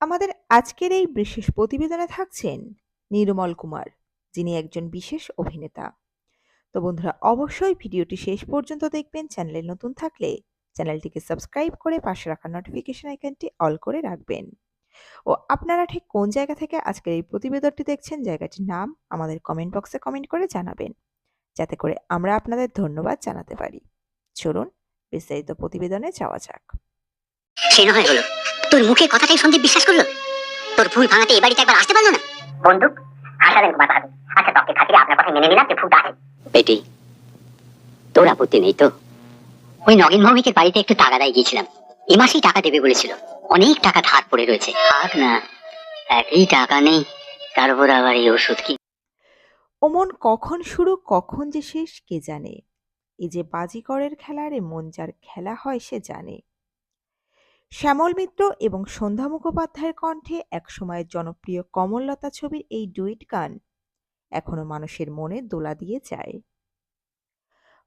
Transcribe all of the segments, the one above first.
আমাদের আজকের এই বিশেষ প্রতিবেদনে থাকছেন নির্মল কুমার, যিনি একজন বিশেষ অভিনেতা। তো বন্ধুরা, অবশ্যই ভিডিওটি শেষ পর্যন্ত দেখবেন। চ্যানেলে নতুন থাকলে চ্যানেলটিকে সাবস্ক্রাইব করে পাশে রাখা নোটিফিকেশন আইকনটি অল করে রাখবেন। ও আপনারা ঠিক কোন জায়গা থেকে আজকের এই প্রতিবেদনটি দেখছেন, জায়গাটির নাম আমাদের কমেন্ট বক্সে কমেন্ট করে জানাবেন, যাতে করে আমরা আপনাদের ধন্যবাদ জানাতে পারি। চলুন, বিস্তারিত প্রতিবেদনে যাওয়া যাক। তোর মুখে কথাটাই সন্দীপ বিশ্বাস করল? তোর ভুল ভাঙাতে এই বাড়িতে একবার আসতে পারল না? বন্দুক হাসালেন কুমার বাহাদুর আচ্ছা তর্কের খাতিরে আপনার কথা মেনে নিলাম যে ভুলটা আছে। বেটি তোর আপত্তি নেই তো? ওই নগেন ভৌমিকের বাড়িতে একটু তাগাদায় গিয়েছিলাম। এ মাসেই টাকা দেবে বলেছিল। অনেক টাকা ধার পড়ে রয়েছে। থাক না একই টাকা নেই। তার উপর আবার এই ওষুধ কি? ওমন কখন শুরু কখন যে শেষ কে জানে? এই যে বাজিকরের খেলার এ মন যার খেলা হয় সে জানে। শ্যামল মিত্র এবং সন্ধ্যা মুখোপাধ্যায়ের কণ্ঠে একসময়ের জনপ্রিয় কমললতা ছবির এই ডুইট গান এখনও মানুষের মনে দোলা দিয়ে যায়।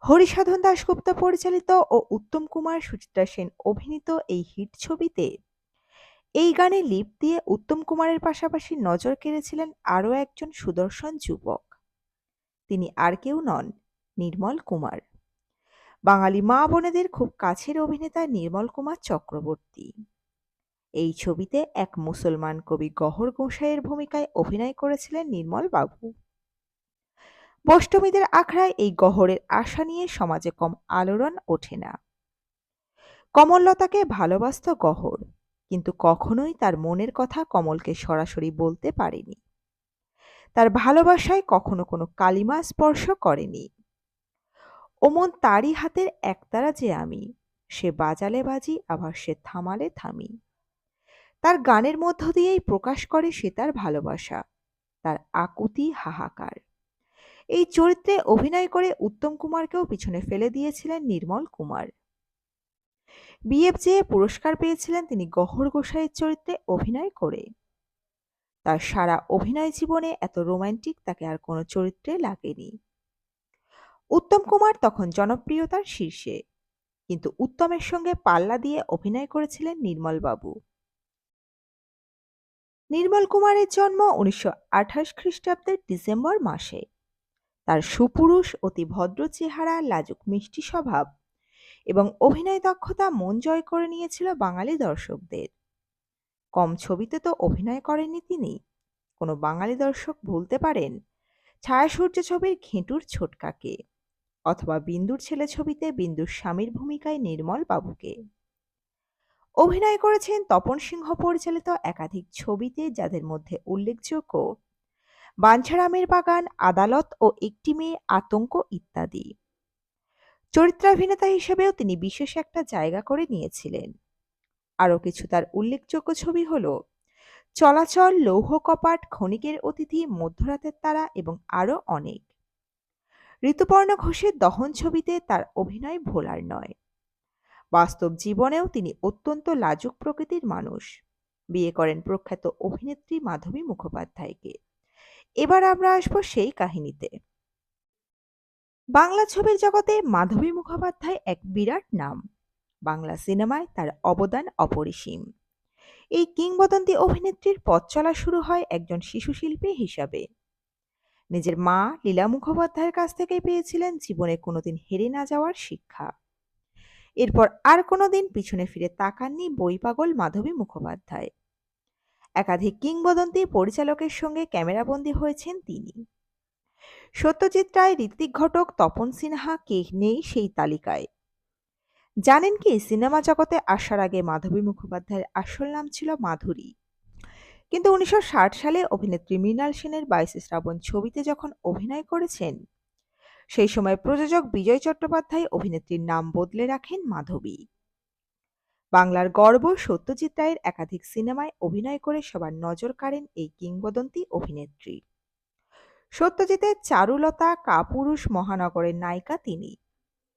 হরিসাধন দাশগুপ্ত পরিচালিত ও উত্তম কুমার সুচিত্রা সেন অভিনীত এই হিট ছবিতে এই গানে লিপ দিয়ে উত্তম কুমারের পাশাপাশি নজর কেড়েছিলেন আরও একজন সুদর্শন যুবক। তিনি আর কেউ নন, নির্মল কুমার। বাঙালি মা বোনেদের খুব কাছের অভিনেতা নির্মল কুমার চক্রবর্তী। এই ছবিতে এক মুসলমান কবি গহর গোসাইয়ের ভূমিকায় অভিনয় করেছিলেন নির্মল বাবু। বষ্টমীদের আখড়ায় এই গহরের আশা নিয়ে সমাজে কম আলোড়ন ওঠে না। কমললতাকে ভালোবাসত গহর, কিন্তু কখনোই তার মনের কথা কমলকে সরাসরি বলতে পারেনি। তার ভালোবাসায় কখনো কোনো কালিমা স্পর্শ করেনি। ওমন তারই হাতের একতারা যে আমি, সে বাজালে বাজি, আবার সে থামালে থামি। তার গানের মধ্য দিয়েই প্রকাশ করে সে তার ভালোবাসা, তার আকুতি হাহাকার। এই চরিত্রে অভিনয় করে উত্তম কুমারকেও পিছনে ফেলে দিয়েছিলেন নির্মল কুমার। বিএফজে পুরস্কার পেয়েছিলেন তিনি গহর গোসাইয়ের চরিত্রে অভিনয় করে। তার সারা অভিনয় জীবনে এত রোমান্টিক তাকে আর কোনো চরিত্রে লাগেনি। উত্তম কুমার তখন জনপ্রিয়তার শীর্ষে। কিন্তু উত্তমের সঙ্গে পাল্লা দিয়ে অভিনয় করেছিলেন নির্মল বাবু নির্মল কুমারের জন্ম উনিশশো আঠাশ খ্রিস্টাব্দের ডিসেম্বর মাসে। তার সুপুরুষ, অতি ভদ্র চেহারা, লাজুক মিষ্টি স্বভাব এবং অভিনয় দক্ষতা মন জয় করে নিয়েছিল বাঙালি দর্শকদের। কম ছবিতে তো অভিনয় করেননি তিনি। কোনো বাঙালি দর্শক ভুলতে পারেন। ছায়াসূর্য ছবির ঘেঁটুর ছোটকাকে। অথবা বিন্দুর ছেলে ছবিতে বিন্দুর স্বামীর ভূমিকায় নির্মল বাবুকে। অভিনয় করেছেন তপন সিংহ পরিচালিত একাধিক ছবিতে যাদের মধ্যে উল্লেখযোগ্য বাঞ্ছারামের বাগান, আদালত ও একটি মেয়ে আতঙ্ক ইত্যাদি। চরিত্রাভিনেতা হিসেবেও তিনি বিশেষ একটা জায়গা করে নিয়েছিলেন। আরও কিছু তার উল্লেখযোগ্য ছবি হল, চলাচল, লৌহ কপাট, ক্ষণিকের অতিথি, মধ্যরাতের তারা এবং আরও অনেক। ঋতুপর্ণ ঘোষের দহন ছবিতে তার অভিনয় ভোলার নয়। বাস্তব জীবনেও তিনি অত্যন্ত লাজুক প্রকৃতির মানুষ। বিয়ে করেন প্রখ্যাত অভিনেত্রী মাধবী মুখোপাধ্যায়কে। এবার আমরা আসব সেই কাহিনীতে। বাংলা ছবির জগতে মাধবী মুখোপাধ্যায় এক বিরাট নাম। বাংলা সিনেমায় তার অবদান অপরিসীম। এই কিংবদন্তি অভিনেত্রীর পথ চলা শুরু হয় একজন শিশু শিল্পী হিসাবে। নিজের মা লীলা মুখোপাধ্যায়ের কাছ থেকেই পেয়েছিলেন জীবনে কোনোদিন হেরে না যাওয়ার শিক্ষা। এরপর আর কোনোদিন পিছনে ফিরে তাকাননি বই পাগল মাধবী মুখোপাধ্যায়। একাধিক কিংবদন্তি পরিচালকের সঙ্গে ক্যামেরাবন্দি হয়েছেন তিনি। সত্যজিৎ রায়, ঋত্বিক ঘটক, তপন সিনহা, কে নেই সেই তালিকায়। জানেন কি, সিনেমা জগতে আসার আগে মাধবী মুখোপাধ্যায়ের আসল নাম ছিল মাধুরী। কিন্তু উনিশশো ষাট সালে অভিনেত্রী মৃণাল সেনের বাইশে শ্রাবণ ছবিতে যখন অভিনয় করেছেন, সেই সময় প্রযোজক বিজয় চট্টোপাধ্যায় অভিনেত্রীর নাম বদলে রাখেন মাধবী। বাংলার গর্ব সত্যজিৎ রায়ের একাধিক সিনেমায় অভিনয় করে সবার নজর কাড়েন এই কিংবদন্তি অভিনেত্রী। সত্যজিতের চারুলতা, কাপুরুষ মহানগরের নায়িকা তিনি।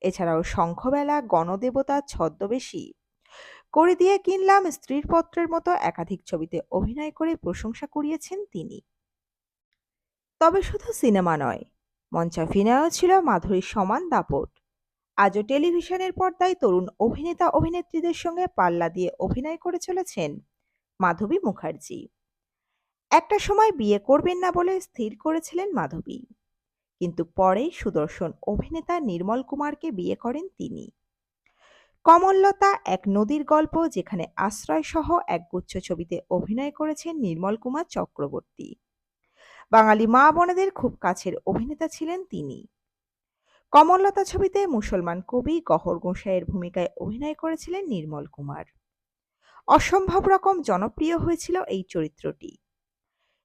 এছাড়াও শঙ্খবেলা, গণদেবতা, ছদ্মবেশী করে দিয়ে কিনলাম স্ত্রীর পত্রের মতো একাধিক ছবিতে অভিনয় করে প্রশংসা কুড়িয়েছেন তিনি। তবে শুধু সিনেমা নয় মঞ্চাভিনয়ও ছিল মাধুরীর সমান দাপট। আজও টেলিভিশনের পর্দায় তরুণ অভিনেতা অভিনেত্রীদের সঙ্গে পাল্লা দিয়ে অভিনয় করে চলেছেন মাধবী মুখার্জি। একটা সময় বিয়ে করবেন না বলে স্থির করেছিলেন মাধবী, কিন্তু পরে সুদর্শন অভিনেতা নির্মল কুমারকে বিয়ে করেন তিনি। কমললতা এক নদীর গল্প যেখানে আশ্রয় সহ একগুচ্ছ ছবিতে অভিনয় করেছেন নির্মল কুমার চক্রবর্তী। বাঙালি মা বোনেদের খুব কাছের অভিনেতা ছিলেন তিনি। কমললতা ছবিতে মুসলমান কবি গহর গোসাইয়ের ভূমিকায় অভিনয় করেছিলেন নির্মল কুমার। অসম্ভব রকম জনপ্রিয় হয়েছিল এই চরিত্রটি।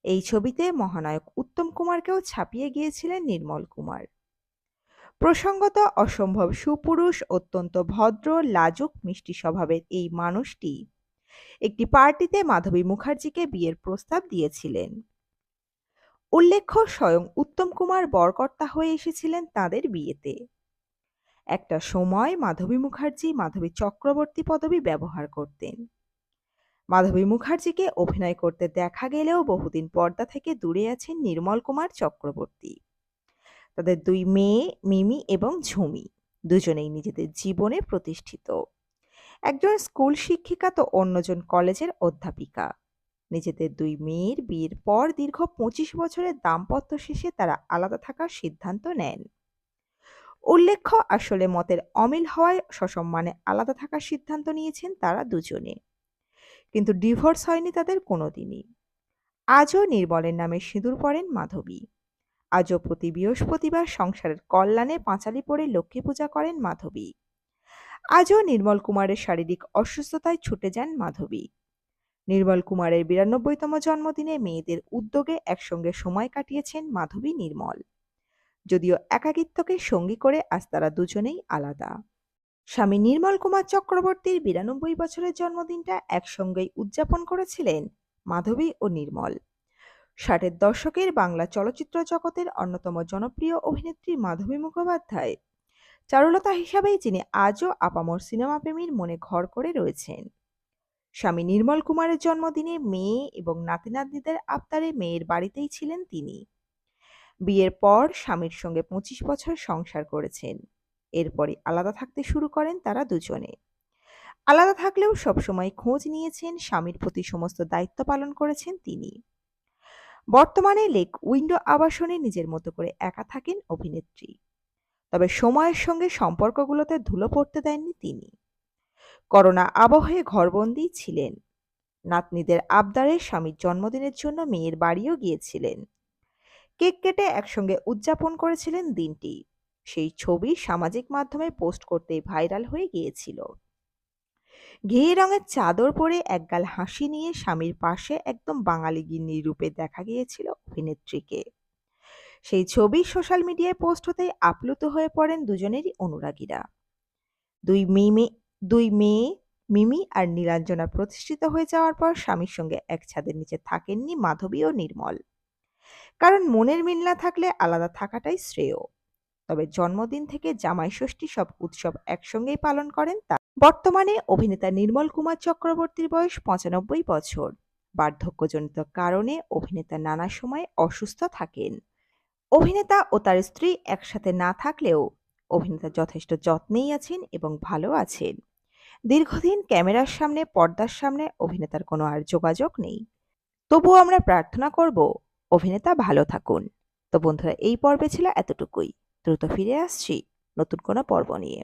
এই ছবিতে মহানায়ক উত্তম কুমারকেও ছাপিয়ে গিয়েছিলেন নির্মল কুমার। প্রসঙ্গত, অসম্ভব সুপুরুষ, অত্যন্ত ভদ্র, লাজুক, মিষ্টি স্বভাবের এই মানুষটি একটি পার্টিতে মাধবী মুখার্জিকে বিয়ের প্রস্তাব দিয়েছিলেন। উল্লেখ্য, স্বয়ং উত্তম কুমার বরকর্তা হয়ে এসেছিলেন তাদের বিয়েতে। একটা সময় মাধবী মুখার্জি মাধবী চক্রবর্তী পদবি ব্যবহার করতেন। মাধবী মুখার্জিকে অভিনয় করতে দেখা গেলেও বহুদিন পর্দা থেকে দূরে আছেন নির্মল কুমার চক্রবর্তী। তাদের দুই মেয়ে, মিমি এবং ঝুমি। দুজনেই নিজেদের জীবনে প্রতিষ্ঠিত। একজন স্কুল শিক্ষিকা তো অন্যজন কলেজের অধ্যাপিকা। নিজেদের দুই মেয়ের বিয়ের পর দীর্ঘ পঁচিশ বছরের দাম্পত্য শেষে তারা আলাদা থাকার সিদ্ধান্ত নেন। উল্লেখ্য, আসলে মতের অমিল হওয়ায় সসম্মানে আলাদা থাকার সিদ্ধান্ত নিয়েছেন তারা দুজনে। কিন্তু ডিভোর্স হয়নি তাদের কোনোদিনই। আজও নির্মলের নামে সিঁদুর পড়েন মাধবী। আজও প্রতি বৃহস্পতিবার সংসারের কল্যাণে পাঁচালি পড়ে লক্ষ্মী পূজা করেন মাধবী। আজও নির্মল কুমারের শারীরিক অসুস্থতায় ছুটে যান মাধবী। নির্মল কুমারের বিরানব্বইতম জন্মদিনে মেয়েদের উদ্যোগে একসঙ্গে সময় কাটিয়েছেন মাধবী নির্মল। যদিও একাকিত্বকে সঙ্গী করে আজ তারা দুজনেই আলাদা। স্বামী নির্মল কুমার চক্রবর্তীর বিরানব্বই বছরের জন্মদিনটা একসঙ্গেই উদযাপন করেছিলেন মাধবী ও নির্মল। ষাটের দশকের বাংলা চলচ্চিত্র জগতের অন্যতম জনপ্রিয় অভিনেত্রী মাধবী মুখোপাধ্যায়। চারুলতা হিসাবেই যিনি আজও আপামর সিনেমা প্রেমীর মনে ঘর করে রয়েছেন। স্বামী নির্মল কুমারের জন্মদিনে মেয়ে এবং নাতি নাতনিদের আবতারে মেয়ের বাড়িতেই ছিলেন তিনি। বিয়ের পর স্বামীর সঙ্গে পঁচিশ বছর সংসার করেছেন। এরপরে আলাদা থাকতে শুরু করেন তারা দুজনে। আলাদা থাকলেও সবসময় খোঁজ নিয়েছেন স্বামীর প্রতি সমস্ত দায়িত্ব পালন করেছেন তিনি। বর্তমানে লেক উইন্ডো আবাসনে নিজের মতো করে একা থাকেন অভিনেত্রী। তবে সময়ের সঙ্গে সম্পর্কগুলোতে ধুলো পড়তে দেননি তিনি। করোনা আবহে ঘরবন্দি ছিলেন। নাতনিদের আবদারে স্বামীর জন্মদিনের জন্য মেয়ের বাড়িও গিয়েছিলেন। কেক কেটে একসঙ্গে উদযাপন করেছিলেন দিনটি। সেই ছবি সামাজিক মাধ্যমে পোস্ট করতেই ভাইরাল হয়ে গিয়েছিল। ঘি রঙের চাদর পরে একগাল হাসি নিয়ে স্বামীর পাশে একদম বাঙালি গিন্নি রূপে দেখা গিয়েছিল অভিনেত্রীকে। সেই ছবি সোশ্যাল মিডিয়ায় পোস্ট হতেই আপ্লুত হয়ে পড়েন দুজনেরই অনুরাগীরা। দুই মেয়ে দুই মেয়ে, মিমি আর নীলাঞ্জনা প্রতিষ্ঠিত হয়ে যাওয়ার পর স্বামীর সঙ্গে এক ছাদের নিচে থাকেননি মাধবী ও নির্মল। কারণ মনের মিল না থাকলে আলাদা থাকাটাই শ্রেয়। তবে জন্মদিন থেকে জামাই ষষ্ঠী সব উৎসব একসঙ্গেই পালন করেন তা বর্তমানে অভিনেতা নির্মল কুমার চক্রবর্তীর বয়স পঁচানব্বই বছর। বার্ধক্যজনিত কারণে অভিনেতা নানা সময় অসুস্থ থাকেন। অভিনেতা ও তার স্ত্রী একসাথে না থাকলেও অভিনেতা যথেষ্ট যত্নেই আছেন এবং ভালো আছেন। দীর্ঘদিন ক্যামেরার সামনে, পর্দার সামনে অভিনেতার কোনো আর যোগাযোগ নেই। তবুও আমরা প্রার্থনা করব, অভিনেতা ভালো থাকুন। তো বন্ধুরা, এই পর্বে ছিল এতটুকুই। দ্রুত ফিরে আসছি নতুন কোনো পর্ব নিয়ে।